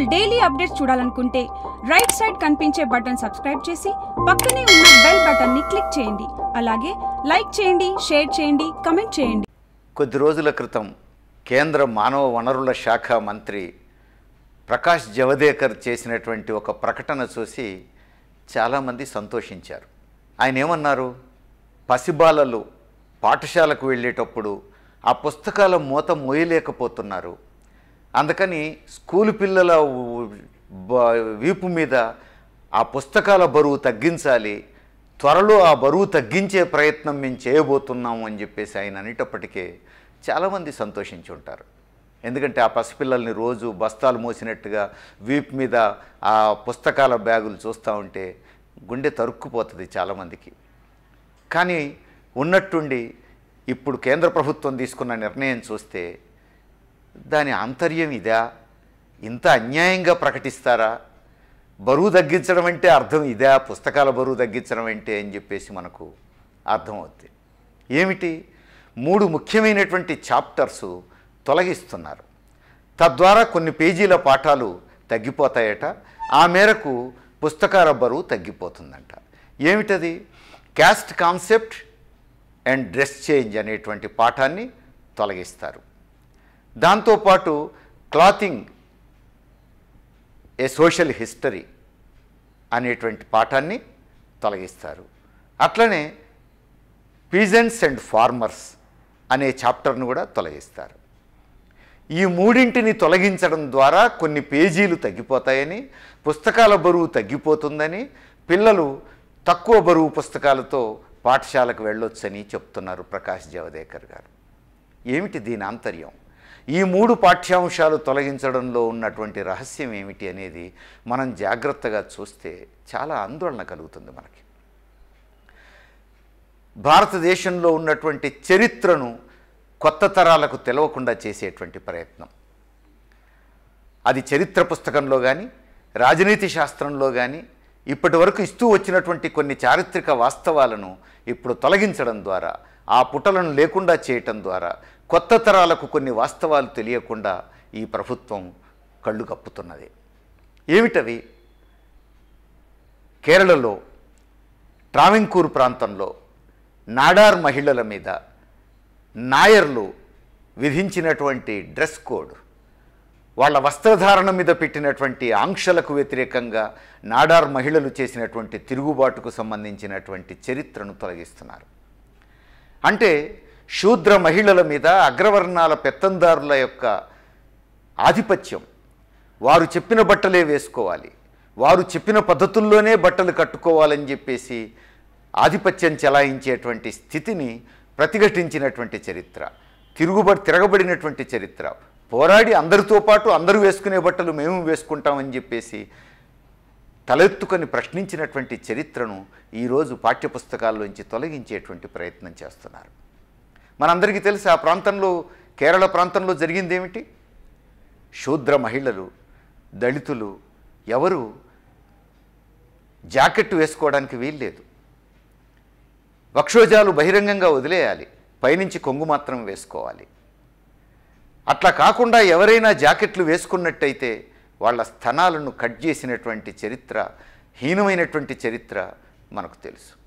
Channel daily updates చూడాలనుకుంటే right side కనిపించే button subscribe చేసి పక్కనే ఉన్న బెల్ బటన్ని క్లిక్ చేయండి. అలాగే లైక్ చేయండి షేర్ చేయండి కమెంట్ చేయండి. కొద్ది రోజుల క్రితం కేంద్ర మానవ వనరుల శాఖ మంత్రి ప్రకాష్ జవదేకర్ చేసినటువంటి ఒక ప్రకటన చూసి చాలామంది సంతోషించారు. ఆయన ఏమన్నారు? పసిబాలలు పాఠశాలకు వెళ్ళేటప్పుడు ఆ పుస్తకాల మూత మోయలేకపోతున్నారు. అందుకని స్కూలు పిల్లల వీపు మీద ఆ పుస్తకాల బరువు తగ్గించాలి త్వరలో ఆ బరువు తగ్గించే ప్రయత్నం మేము చేయబోతున్నాము అని చెప్పేసి ఆయన అనేటప్పటికే చాలామంది సంతోషించి ఉంటారు. ఎందుకంటే ఆ పసిపిల్లల్ని రోజు బస్తాలు మోసినట్టుగా వీపు మీద ఆ పుస్తకాల బ్యాగులు చూస్తూ ఉంటే గుండె తరుక్కుపోతుంది చాలామందికి. కానీ ఉన్నట్టుండి ఇప్పుడు కేంద్ర ప్రభుత్వం తీసుకున్న నిర్ణయం చూస్తే దాని ఆంతర్యం ఇదా? ఇంత అన్యాయంగా ప్రకటిస్తారా? బరువు తగ్గించడం అంటే అర్థం ఇదా? పుస్తకాల బరువు తగ్గించడం అంటే అని చెప్పేసి మనకు అర్థమవుద్ది. ఏమిటి? మూడు ముఖ్యమైనటువంటి చాప్టర్స్ తొలగిస్తున్నారు. తద్వారా కొన్ని పేజీల పాఠాలు తగ్గిపోతాయట. ఆ మేరకు పుస్తకాల బరువు తగ్గిపోతుందంట. ఏమిటది? Caste concept and dress change అనేటువంటి పాఠాన్ని తొలగిస్తారు. దాంతోపాటు క్లాతింగ్ ఏ సోషల్ హిస్టరీ అనేటువంటి పాఠాన్ని తొలగిస్తారు. అట్లనే పీజెంట్స్ అండ్ ఫార్మర్స్ అనే చాప్టర్ను కూడా తొలగిస్తారు. ఈ మూడింటిని తొలగించడం ద్వారా కొన్ని పేజీలు తగ్గిపోతాయని పుస్తకాల బరువు తగ్గిపోతుందని పిల్లలు తక్కువ బరువు పుస్తకాలతో పాఠశాలకు వెళ్ళొచ్చని చెప్తున్నారు ప్రకాష్ జవదేకర్ గారు. ఏమిటి దీని ఆంతర్యం? ఈ మూడు పాఠ్యాంశాలు తొలగించడంలో ఉన్నటువంటి రహస్యం ఏమిటి అనేది మనం జాగ్రత్తగా చూస్తే చాలా ఆందోళన కలుగుతుంది మనకి. భారతదేశంలో ఉన్నటువంటి చరిత్రను కొత్త తరాలకు తెలవకుండా చేసేటువంటి ప్రయత్నం. అది చరిత్ర పుస్తకంలో కానీ రాజనీతి శాస్త్రంలో కానీ ఇప్పటి వరకు ఇస్తూ వచ్చినటువంటి కొన్ని చారిత్రక వాస్తవాలను ఇప్పుడు తొలగించడం ద్వారా ఆ పుటలను లేకుండా చేయటం ద్వారా కొత్త తరాలకు కొన్ని వాస్తవాలు తెలియకుండా ఈ ప్రభుత్వం కళ్ళు కప్పుతున్నది. ఏమిటవి? కేరళలో ట్రావెంకూర్ ప్రాంతంలో నాడార్ మహిళల మీద నాయర్లు విధించినటువంటి డ్రెస్ కోడ్ వాళ్ళ వస్త్రధారణ మీద పెట్టినటువంటి ఆంక్షలకు వ్యతిరేకంగా నాడార్ మహిళలు చేసినటువంటి తిరుగుబాటుకు సంబంధించినటువంటి చరిత్రను తొలగిస్తున్నారు. అంటే శూద్ర మహిళల మీద అగ్రవర్ణాల పెత్తందారుల యొక్క ఆధిపత్యం. వారు చెప్పిన బట్టలే వేసుకోవాలి. వారు చెప్పిన పద్ధతుల్లోనే బట్టలు కట్టుకోవాలని చెప్పేసి ఆధిపత్యం చెలాయించేటువంటి స్థితిని ప్రతిఘటించినటువంటి చరిత్ర. తిరుగుబడి తిరగబడినటువంటి చరిత్ర. పోరాడి అందరితో పాటు అందరూ వేసుకునే బట్టలు మేము వేసుకుంటామని చెప్పేసి తలెత్తుకొని ప్రశ్నించినటువంటి చరిత్రను ఈరోజు పాఠ్యపుస్తకాల్లోంచి తొలగించేటువంటి ప్రయత్నం చేస్తున్నారు. మనందరికీ తెలిసి ఆ ప్రాంతంలో కేరళ ప్రాంతంలో జరిగింది ఏమిటి? శూద్ర మహిళలు దళితులు ఎవరు జాకెట్ వేసుకోవడానికి వీల్లేదు. వక్షోజాలు బహిరంగంగా వదిలేయాలి. పైనుంచి కొంగు మాత్రం వేసుకోవాలి. అట్లా కాకుండా ఎవరైనా జాకెట్లు వేసుకున్నట్టయితే వాళ్ళ స్థనాలను కట్ చేసినటువంటి చరిత్ర హీనమైనటువంటి చరిత్ర మనకు తెలుసు.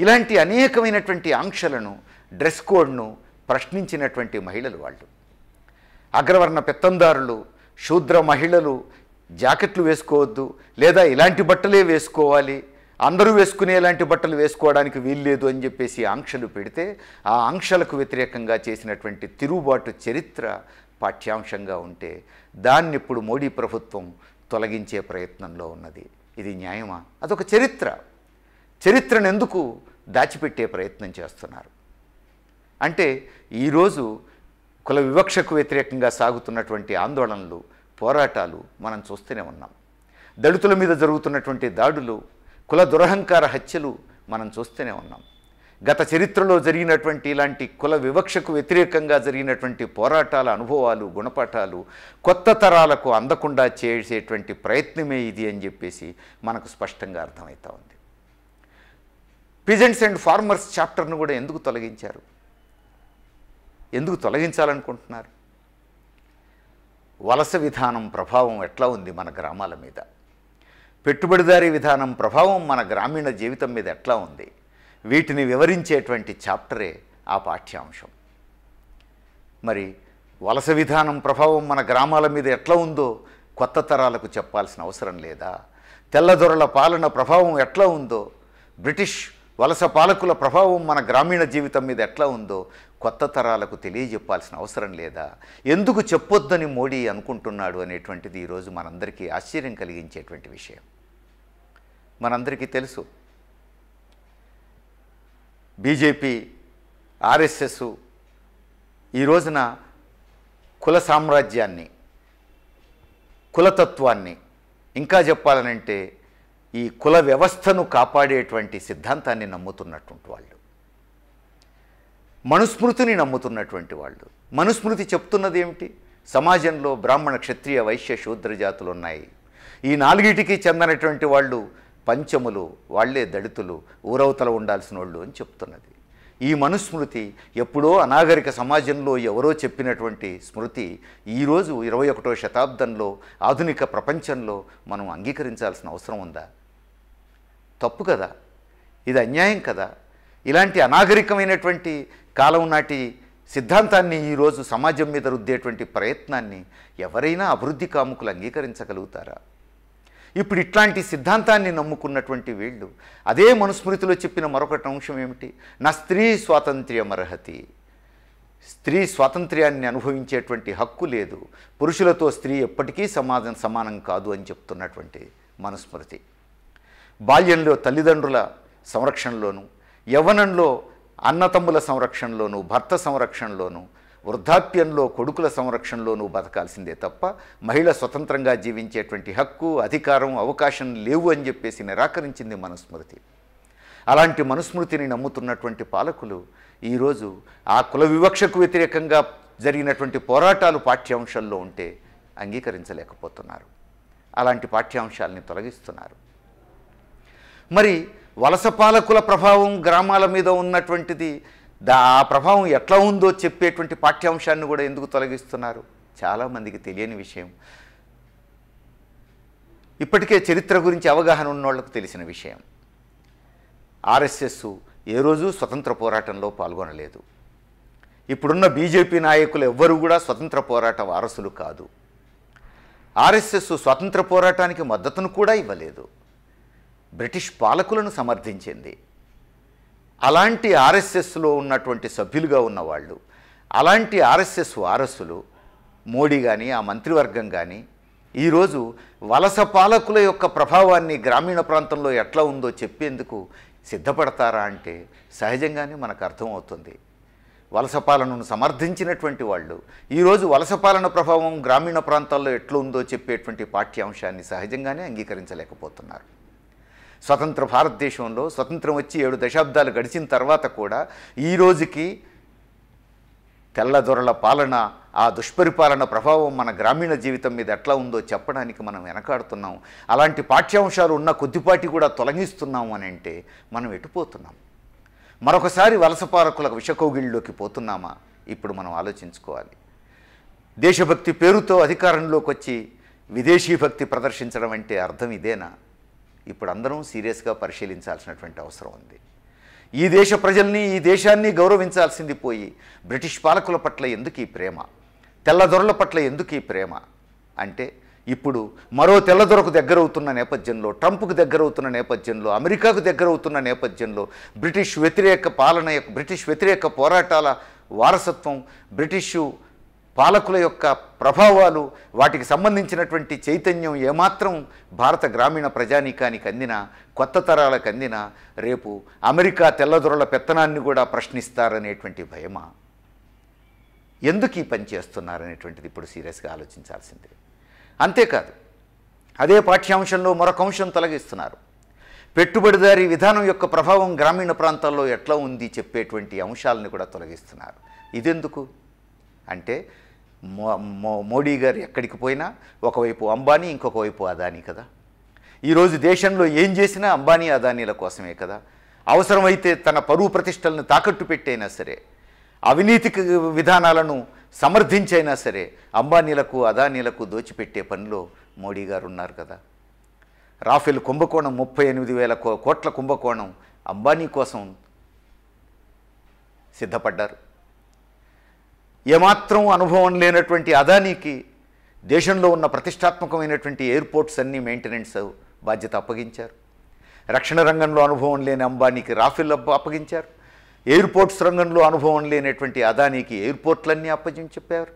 ఇలాంటి అనేకమైనటువంటి ఆంక్షలను డ్రెస్ కోడ్ను ప్రశ్నించినటువంటి మహిళలు వాళ్ళు. అగ్రవర్ణ పెత్తందారులు శూద్ర మహిళలు జాకెట్లు వేసుకోవద్దు లేదా ఇలాంటి బట్టలే వేసుకోవాలి. అందరూ వేసుకునే ఇలాంటి బట్టలు వేసుకోవడానికి వీల్లేదు అని చెప్పేసి ఆంక్షలు పెడితే ఆ ఆంక్షలకు వ్యతిరేకంగా చేసినటువంటి తిరుగుబాటు చరిత్ర పాఠ్యాంశంగా ఉంటే దాన్ని ఇప్పుడు మోడీ ప్రభుత్వం తొలగించే ప్రయత్నంలో ఉన్నది. ఇది న్యాయమా? అదొక చరిత్ర. చరిత్రను ఎందుకు దాచిపెట్టే ప్రయత్నం చేస్తున్నారు? అంటే ఈరోజు కుల వివక్షకు వ్యతిరేకంగా సాగుతున్నటువంటి ఆందోళనలు పోరాటాలు మనం చూస్తూనే ఉన్నాం. దళితుల మీద జరుగుతున్నటువంటి దాడులు కుల దురహంకార హత్యలు మనం చూస్తూనే ఉన్నాం. గత చరిత్రలో జరిగినటువంటి ఇలాంటి కుల వివక్షకు వ్యతిరేకంగా జరిగినటువంటి పోరాటాల అనుభవాలు గుణపాఠాలు కొత్త తరాలకు అందకుండా చేసేటువంటి ప్రయత్నమే ఇది అని చెప్పేసి మనకు స్పష్టంగా అర్థమవుతా ఉంది. పిజెంట్స్ అండ్ ఫార్మర్స్ చాప్టర్ను కూడా ఎందుకు తొలగించారు? ఎందుకు తొలగించాలనుకుంటున్నారు? వలస విధానం ప్రభావం ఎట్లా ఉంది మన గ్రామాల మీద? పెట్టుబడిదారీ విధానం ప్రభావం మన గ్రామీణ జీవితం మీద ఎట్లా ఉంది? వీటిని వివరించేటువంటి చాప్టరే ఆ పాఠ్యాంశం. మరి వలస విధానం ప్రభావం మన గ్రామాల మీద ఎట్లా ఉందో కొత్త తరాలకు చెప్పాల్సిన అవసరం లేదా? తెల్లదొరల పాలన ప్రభావం ఎట్లా ఉందో బ్రిటిష్ వలస పాలకుల ప్రభావం మన గ్రామీణ జీవితం మీద ఎట్లా ఉందో కొత్త తరాలకు తెలియజెప్పాల్సిన అవసరం లేదా? ఎందుకు చెప్పొద్దని మోడీ అనుకుంటున్నాడు అనేటువంటిది ఈరోజు మనందరికీ ఆశ్చర్యం కలిగించేటువంటి విషయం. మనందరికీ తెలుసు. బీజేపీ ఆర్ఎస్ఎస్ ఈ రోజున కుల సామ్రాజ్యాన్ని కులతత్వాన్ని ఇంకా చెప్పాలనంటే ఈ కుల వ్యవస్థను కాపాడేటువంటి సిద్ధాంతాన్ని నమ్ముతున్నటువంటి వాళ్ళు. మనుస్మృతిని నమ్ముతున్నటువంటి వాళ్ళు. మనుస్మృతి చెప్తున్నది ఏమిటి? సమాజంలో బ్రాహ్మణ క్షత్రియ వైశ్య శూద్ర జాతులు ఉన్నాయి. ఈ నాలుగిటికి చెందినటువంటి వాళ్ళు పంచములు వాళ్ళే దళితులు ఊరవతల ఉండాల్సిన వాళ్ళు అని చెప్తున్నది. ఈ మనుస్మృతి ఎప్పుడో అనాగరిక సమాజంలో ఎవరో చెప్పినటువంటి స్మృతి ఈరోజు ఇరవై ఒకటో శతాబ్దంలో ఆధునిక ప్రపంచంలో మనం అంగీకరించాల్సిన అవసరం ఉందా? తప్పు కదా. ఇది అన్యాయం కదా. ఇలాంటి అనాగరికమైనటువంటి కాలం నాటి సిద్ధాంతాన్ని ఈరోజు సమాజం మీద రుద్దేటువంటి ప్రయత్నాన్ని ఎవరైనా అభివృద్ధి కాముకులు అంగీకరించగలుగుతారా? ఇప్పుడు ఇట్లాంటి సిద్ధాంతాన్ని నమ్ముకున్నటువంటి వీళ్ళు అదే మనుస్మృతిలో చెప్పిన మరొకటి అంశం ఏమిటి? నా స్త్రీ స్వాతంత్ర్యమర్హతి. స్త్రీ స్వాతంత్ర్యాన్ని అనుభవించేటువంటి హక్కు లేదు. పురుషులతో స్త్రీ ఎప్పటికీ సమాజం సమానం కాదు అని చెప్తున్నటువంటి మనుస్మృతి. బాల్యంలో తల్లిదండ్రుల సంరక్షణలోను యవ్వనంలో అన్నతమ్ముల సంరక్షణలోను భర్త సంరక్షణలోను వృద్ధాప్యంలో కొడుకుల సంరక్షణలోనూ బతకాల్సిందే తప్ప మహిళ స్వతంత్రంగా జీవించేటువంటి హక్కు అధికారం అవకాశం లేవు అని చెప్పేసి నిరాకరించింది మనుస్మృతి. అలాంటి మనుస్మృతిని నమ్ముతున్నటువంటి పాలకులు ఈరోజు ఆ కుల వివక్షకు వ్యతిరేకంగా జరిగినటువంటి పోరాటాలు పాఠ్యాంశాల్లో ఉంటే అంగీకరించలేకపోతున్నారు. అలాంటి పాఠ్యాంశాలని తొలగిస్తున్నారు. మరి వలస పాలకుల ప్రభావం గ్రామాల మీద ఉన్నటువంటిది దా ఆ ప్రభావం ఎట్లా ఉందో చెప్పేటువంటి పాఠ్యాంశాన్ని కూడా ఎందుకు తొలగిస్తున్నారు? చాలామందికి తెలియని విషయం. ఇప్పటికే చరిత్ర గురించి అవగాహన ఉన్నోళ్ళకు తెలిసిన విషయం. ఆర్ఎస్ఎస్ ఏ రోజు స్వతంత్ర పోరాటంలో పాల్గొనలేదు. ఇప్పుడున్న బీజేపీ నాయకులు ఎవ్వరూ కూడా స్వతంత్ర పోరాట వారసులు కాదు. ఆర్ఎస్ఎస్ స్వతంత్ర పోరాటానికి మద్దతును కూడా ఇవ్వలేదు. బ్రిటిష్ పాలకులను సమర్థించింది. అలాంటి ఆర్ఎస్ఎస్లో ఉన్నటువంటి సభ్యులుగా ఉన్నవాళ్ళు అలాంటి ఆర్ఎస్ఎస్ వారసులు మోడీ కానీ ఆ మంత్రివర్గం కానీ ఈరోజు వలస పాలకుల యొక్క ప్రభావాన్ని గ్రామీణ ప్రాంతంలో ఎట్లా ఉందో చెప్పేందుకు సిద్ధపడతారా అంటే సహజంగానే మనకు అర్థమవుతుంది. వలస పాలనను సమర్థించినటువంటి వాళ్ళు ఈరోజు వలస పాలన ప్రభావం గ్రామీణ ప్రాంతాల్లో ఎట్లా ఉందో చెప్పేటువంటి పాఠ్యాంశాన్ని సహజంగానే అంగీకరించలేకపోతున్నారు. స్వతంత్ర భారతదేశంలో స్వతంత్రం వచ్చి ఏడు దశాబ్దాలు గడిచిన తర్వాత కూడా ఈ రోజుకి తెల్లదొరల పాలన ఆ దుష్పరిపాలన ప్రభావం మన గ్రామీణ జీవితం మీద ఎట్లా ఉందో చెప్పడానికి మనం వెనకాడుతున్నాం. అలాంటి పాఠ్యాంశాలు ఉన్న కొద్దిపాటి కూడా తొలగిస్తున్నాం అని అంటే మనం ఎటుపోతున్నాం మరొకసారి వలసపాలకుల విషకోగిళ్ళలోకి పోతున్నామా? ఇప్పుడు మనం ఆలోచించుకోవాలి. దేశభక్తి పేరుతో అధికారంలోకి వచ్చి విదేశీ భక్తి ప్రదర్శించడం అంటే అర్థం ఇదేనా? ఇప్పుడు అందరం సీరియస్గా పరిశీలించాల్సినటువంటి అవసరం ఉంది. ఈ దేశ ప్రజల్ని ఈ దేశాన్ని గౌరవించాల్సింది పోయి బ్రిటిష్ పాలకుల పట్ల ఎందుకు ఈ ప్రేమ? తెల్లదొరల పట్ల ఎందుకు ఈ ప్రేమ? అంటే ఇప్పుడు మరో తెల్లదొరకు దగ్గరవుతున్న నేపథ్యంలో ట్రంప్కు దగ్గరవుతున్న నేపథ్యంలో అమెరికాకు దగ్గరవుతున్న నేపథ్యంలో బ్రిటిష్ వ్యతిరేక పాలన యొక్క బ్రిటిష్ వ్యతిరేక పోరాటాల వారసత్వం బ్రిటిషు పాలకుల యొక్క ప్రభావాలు వాటికి సంబంధించినటువంటి చైతన్యం ఏమాత్రం భారత గ్రామీణ ప్రజానీకానికి అందినా కొత్త తరాలకు అందినా రేపు అమెరికా తెల్లదొరల పెత్తనాన్ని కూడా ప్రశ్నిస్తారనేటువంటి భయమా? ఎందుకు ఈ పని చేస్తున్నారనేటువంటిది ఇప్పుడు సీరియస్గా ఆలోచించాల్సిందే. అంతేకాదు అదే పాఠ్యాంశంలో మరొక అంశం తొలగిస్తున్నారు. పెట్టుబడిదారీ విధానం యొక్క ప్రభావం గ్రామీణ ప్రాంతాల్లో ఎట్లా ఉంది చెప్పేటువంటి అంశాలను కూడా తొలగిస్తున్నారు. ఇదెందుకు? అంటే మోడీ గారు ఎక్కడికి పోయినా ఒకవైపు అంబానీ ఇంకొక వైపు అదానీ కదా. ఈరోజు దేశంలో ఏం చేసినా అంబానీ అదానీల కోసమే కదా. అవసరమైతే తన పరువు ప్రతిష్టలను తాకట్టు పెట్టైనా సరే అవినీతికి విధానాలను సమర్థించైనా సరే అంబానీలకు అదానీలకు దోచిపెట్టే పనిలో మోడీ గారు ఉన్నారు కదా. రాఫెల్ కుంభకోణం ముప్పై ఎనిమిది వేల కో- కోట్ల కుంభకోణం అంబానీ కోసం సిద్ధపడ్డారు. ఏమాత్రం అనుభవం లేనటువంటి అదానీకి దేశంలో ఉన్న ప్రతిష్టాత్మకమైనటువంటి ఎయిర్పోర్ట్స్ అన్నీ మెయింటెనెన్స్ బాధ్యత అప్పగించారు. రక్షణ రంగంలో అనుభవం లేని అంబానీకి రాఫెల్ అబ్బ అప్పగించారు. ఎయిర్పోర్ట్స్ రంగంలో అనుభవం లేనటువంటి అదానీకి ఎయిర్పోర్ట్లన్నీ అప్పగించి చెప్పారు.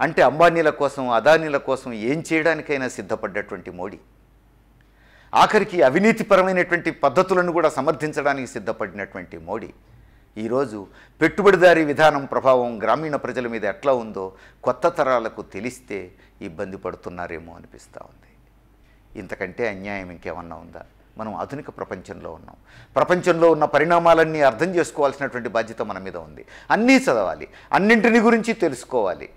అంటే అంబానీల కోసం అదానీల కోసం ఏం చేయడానికైనా సిద్ధపడ్డటువంటి మోడీ. ఆఖరికి అవినీతిపరమైనటువంటి పద్ధతులను కూడా సమర్థించడానికి సిద్ధపడినటువంటి మోడీ. ఈరోజు పెట్టుబడిదారీ విధానం ప్రభావం గ్రామీణ ప్రజల మీద ఎట్లా ఉందో కొత్త తరాలకు తెలిస్తే ఇబ్బంది పడుతున్నారేమో అనిపిస్తూ ఉంది. ఇంతకంటే అన్యాయం ఇంకేమన్నా ఉందా? మనం ఆధునిక ప్రపంచంలో ఉన్నాం. ప్రపంచంలో ఉన్న పరిణామాలన్నీ అర్థం చేసుకోవాల్సినటువంటి బాధ్యత మన మీద ఉంది. అన్నీ చదవాలి. అన్నింటిని గురించి తెలుసుకోవాలి.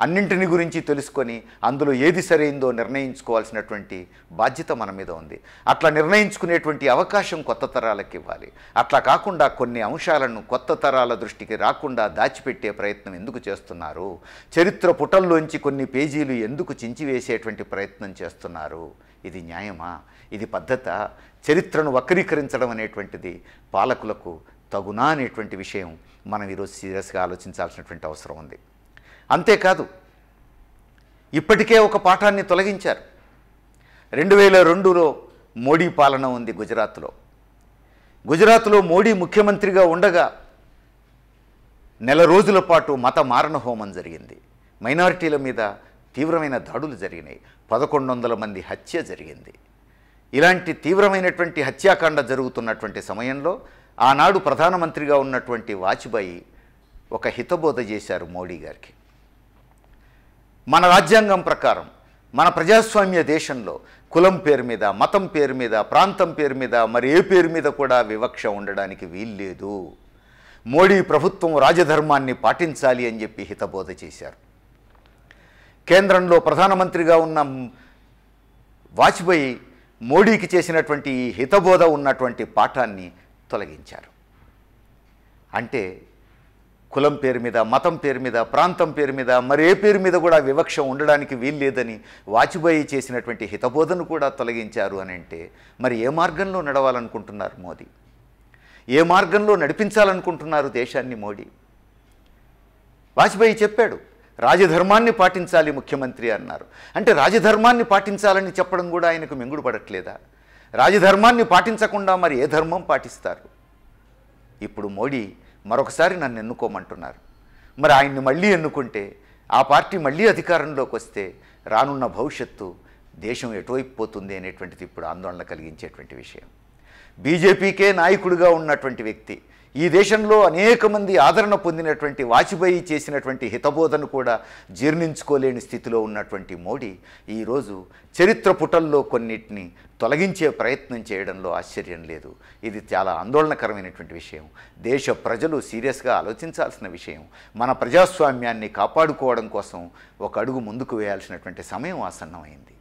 అన్నింటిని గురించి తెలుసుకొని అందులో ఏది సరైందో నిర్ణయించుకోవాల్సినటువంటి బాధ్యత మన మీద ఉంది. అట్లా నిర్ణయించుకునేటువంటి అవకాశం కొత్త తరాలకు ఇవ్వాలి. అట్లా కాకుండా కొన్ని అంశాలను కొత్త తరాల దృష్టికి రాకుండా దాచిపెట్టే ప్రయత్నం ఎందుకు చేస్తున్నారు? చరిత్ర పుటల్లోంచి కొన్ని పేజీలు ఎందుకు చించివేసేటువంటి ప్రయత్నం చేస్తున్నారు? ఇది న్యాయమా? ఇది పద్ధత? చరిత్రను వక్రీకరించడం అనేటువంటిది పాలకులకు తగునా అనేటువంటి విషయం మనం ఈరోజు సీరియస్గా ఆలోచించాల్సినటువంటి అవసరం ఉంది. అంతేకాదు ఇప్పటికే ఒక పాఠాన్ని తొలగించారు. రెండు వేల రెండులో మోడీ పాలన ఉంది గుజరాత్లో. గుజరాత్లో మోడీ ముఖ్యమంత్రిగా ఉండగా నెల రోజుల పాటు మత మారణ హోమం జరిగింది. మైనారిటీల మీద తీవ్రమైన దాడులు జరిగినాయి. పదకొండు వందల మంది హత్య జరిగింది. ఇలాంటి తీవ్రమైనటువంటి హత్యాకాండ జరుగుతున్నటువంటి సమయంలో ఆనాడు ప్రధానమంత్రిగా ఉన్నటువంటి వాజ్పేయి ఒక హితబోధ చేశారు మోడీ గారికి. మన రాజ్యాంగం ప్రకారం మన ప్రజాస్వామ్య దేశంలో కులం పేరు మీద మతం పేరు మీద ప్రాంతం పేరు మీద మరి ఏ పేరు మీద కూడా వివక్ష ఉండడానికి వీల్లేదు. మోడీ ప్రభుత్వం రాజధర్మాన్ని పాటించాలి అని చెప్పి హితబోధ చేశారు. కేంద్రంలో ప్రధానమంత్రిగా ఉన్న వాజ్పేయి మోడీకి చేసినటువంటి ఈ హితబోధ ఉన్నటువంటి పాఠాన్ని తొలగించారు. అంటే కులం పేరు మీద మతం పేరు మీద ప్రాంతం పేరు మీద మరే పేరు మీద కూడా వివక్ష ఉండడానికి వీల్లేదని వాజ్పేయి చేసినటువంటి హితబోధను కూడా తొలగించారు అని అంటే మరి ఏ మార్గంలో నడవాలనుకుంటున్నారు మోదీ? ఏ మార్గంలో నడిపించాలనుకుంటున్నారు దేశాన్ని మోడీ? వాజ్పేయి చెప్పాడు రాజధర్మాన్ని పాటించాలి ముఖ్యమంత్రి అన్నారు. అంటే రాజధర్మాన్ని పాటించాలని చెప్పడం కూడా ఆయనకు మింగుడు పడట్లేదా? రాజధర్మాన్ని పాటించకుండా మరి ఏ ధర్మం పాటిస్తారు? ఇప్పుడు మోడీ మరొకసారి నన్ను ఎన్నుకోమంటున్నారు. మరి ఆయన్ని మళ్ళీ ఎన్నుకుంటే ఆ పార్టీ మళ్ళీ అధికారంలోకి వస్తే రానున్న భవిష్యత్తు దేశం ఎటువైపు పోతుంది అనేటువంటిది ఇప్పుడు ఆందోళన కలిగించేటువంటి విషయం. బీజేపీకే నాయకుడిగా ఉన్నటువంటి వ్యక్తి ఈ దేశంలో అనేక మంది ఆదరణ పొందినటువంటి వాజ్పేయి చేసినటువంటి హితబోధను కూడా జీర్ణించుకోలేని స్థితిలో ఉన్నటువంటి మోడీ ఈరోజు చరిత్ర పుటల్లో కొన్నిటిని తొలగించే ప్రయత్నం చేయడంలో ఆశ్చర్యం లేదు. ఇది చాలా ఆందోళనకరమైనటువంటి విషయం. దేశ ప్రజలు సీరియస్గా ఆలోచించాల్సిన విషయం. మన ప్రజాస్వామ్యాన్ని కాపాడుకోవడం కోసం ఒక అడుగు ముందుకు వేయాల్సినటువంటి సమయం ఆసన్నమైంది.